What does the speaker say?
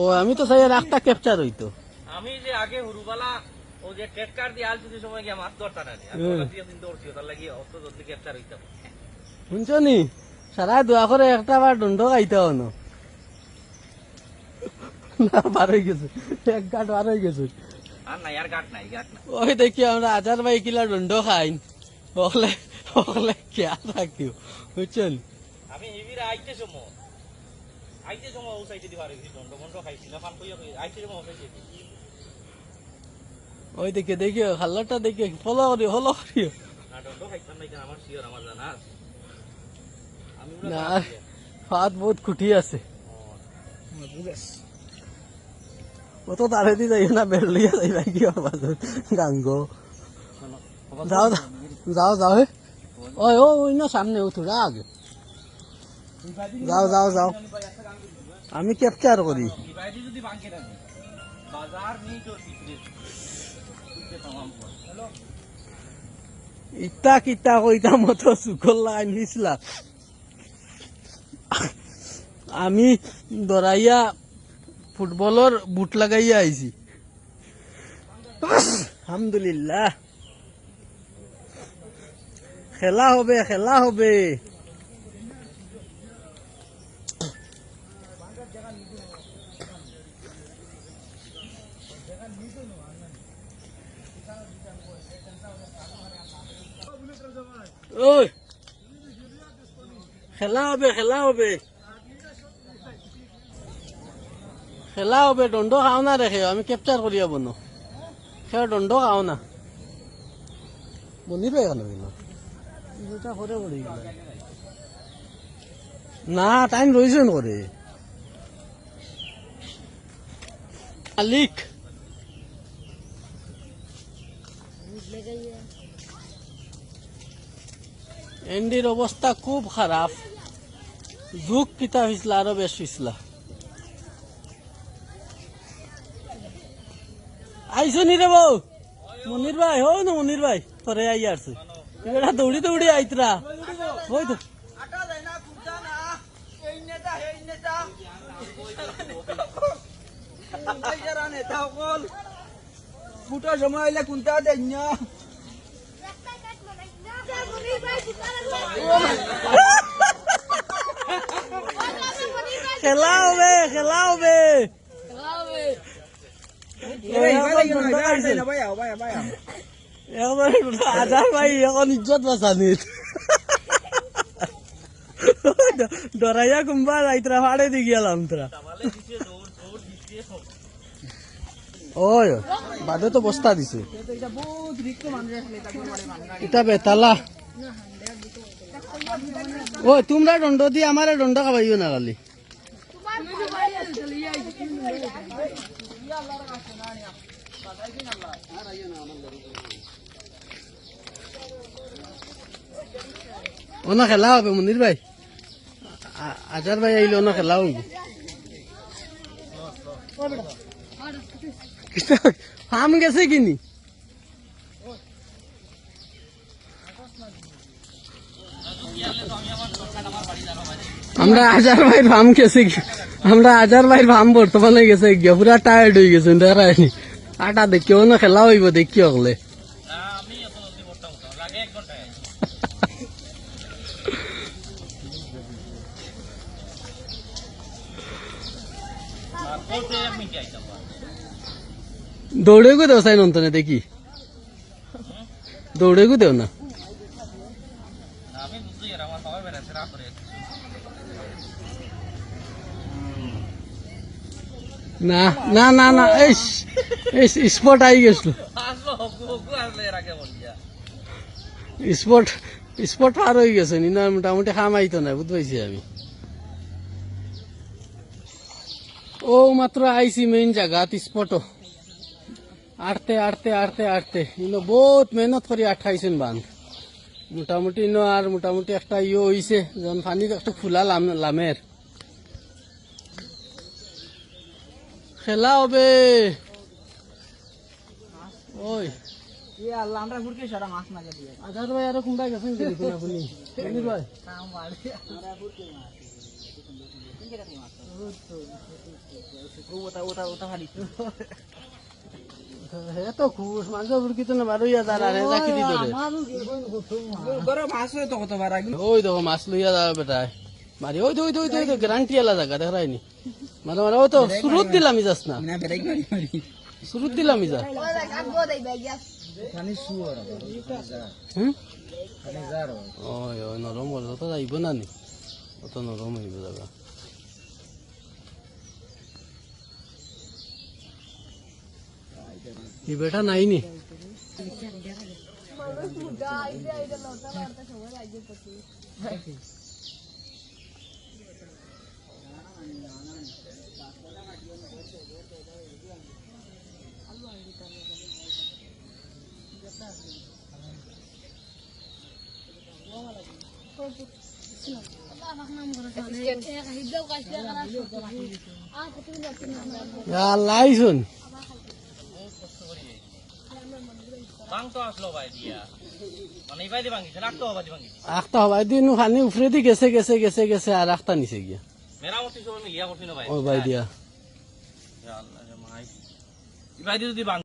ও আমি তো আর একটা ক্যাপচার হইতো আমি যে আগে হুরুবালা ও যে টেটকার দিয়ে আল যদি সময় গিয়ে মাছ ধরতা না আমি দিয়ে কিন্তু ধরছি তার লাগি অত জলদি ক্যাপচার হইতাম। শুনছো নি? সারা দোয়া করে একটা বার দণ্ড খাইতে হনো না। বার হয়ে গেছে। এক গাঁট বার হয়ে গেছে। আর নাই আর গাট নাই গাট নাই। ওই দেখি আমরা হাজার ভাই কিলা দণ্ড খাইন। ওখলে ওখলে কেয়া থাকিও বুঝছেন? আমি হিবিরা আইতে সময়। আইতে সময় ও সাইডে দিবার দণ্ড বন্ধ খাইছি না ফান কইয়া কই আইতে সময় ও ওই দেখে দেখি খাল্লাটা দেখি ফলো করি ফলো করি না দণ্ড খাইতাম না আমার শিওর আমার জানা আছে। আমি না। হাত বহুত খুঁটি আছে। ও, ও তো তারে দি যাই না বেরলিয়া যাইবা কি বাজত গাঙ্গ। যাও যাও যাও ওই ও ওই না সামনে থোড়া আগে। যাও যাও যাও। আমি ক্যাপচার করি। ইটা কিটা কইতা মতো চুকল লাগাই আমি দরাইয়া ফুটবলর বুট লাগাইয়া আইছি আলহামদুলিল্লাহ। খেলা হবে খেলা হবে। ওই খেলা হবে খেলা হবে খেলা হবে দণ্ড খাও না রেখে আমি ক্যাপচার করি বনো সে দণ্ড খাও না বনি পাই কেন গেল দুটা করে পড়ে গেল না টাইম রয়েছেন করে মালিক এন্ডির অবস্থা খুব খারাপ। যুগ কিতা হয়েছিল আরও বেশ হয়েছিল আইসো নি রে বউ? মনির ভাই হো না মনির ভাই পরে আই আসছে এবার দৌড়ি দৌড়ি আইতরা। ওই তো। ফুটো সময় হইলে কোনটা দেন খেলা হবে খেলা হবে। হাজার ভাই এখন ইজ্জত বাঁচানি। ডরাইয়া কুম্বা রাইতরা ফাড়ে দি গেলাম তোরা তাহলে দিছে দৌড় দৌড় দিছে ওই, বাদে তো বস্তা দিছে। এটা বেতালা। ও তোমরা দণ্ড দি, আমারে দণ্ড খাবাইও না খালি ওনা খেলা হবে, মনির ভাই। আজার ভাই আইলে ওনা খেলা হইব ফার্ম গেছে কিনি আমরা হাজার ভাই ফার্ম গেছে কি- আমরা হাজার ভাই ফার্ম বর্তমানে গেছে গিয়া পুরা টায়ার্ড হয়ে গেছে দেখায়নি আটা দেখিও না খেলা হইব দেখিও হলে না আমি এত জলদি করতাম না লাগে এক ঘন্টায় তারপর এক মিনিটে আইতাম দৌড়ে গো দেও সাই নন্তনে দেখি দৌড়ে গো দেও না আমি বুঝছি আর আমার বাবা বেড়াচ্ছে রাত করে না না না না এই এই স্পট আই গেছিল আসলো হকু হকু আসলে এর আগে বলিয়া স্পট স্পট পার হয়ে গেছে নি না মোটামুটি খাম আইতো না বুঝতে পারছি আমি ও মাত্র আইছি মেইন জায়গাত স্পট আটতে আটতে আটতে আটতে ইনো বহুত মেহনত করে আঠাইছেন বান্ধ মোটামুটি ইনো আর মোটামুটি একটা ইয়ে হইছে যখন পানি একটা খোলা লাম লামের খেলা হবে ওই ভাই তো খুশ মাংস বুরকি তো বারো ইয়া দি ধরে গরম মাছ তো কত বার আগে। ওই দেখো মাছ লইয়া যাবে বেটায় মারি ওই তো ওই তো ওই তো গ্যারান্টি আলা জায়গা দেখ রাইনি মানে মানে ওই তো সুরত দিলাম যাস না। না বেরাই মারি মারি। দিলাম যা খানি শুয়ার হুম? খানি যার ওই ওই নরম তো যাইব না নি। অত নরম হইব জায়গা ই বেটা নাই নি লাইছুন বাং দিয়া। মানে হবা দি ভাঙিছে আখটা হবাই দিন খানি উফরে দি গেছে গেছে গেছে গেছে আর আখটা নিচে গিয়া। মিলিয়া ভাই। দিয়া।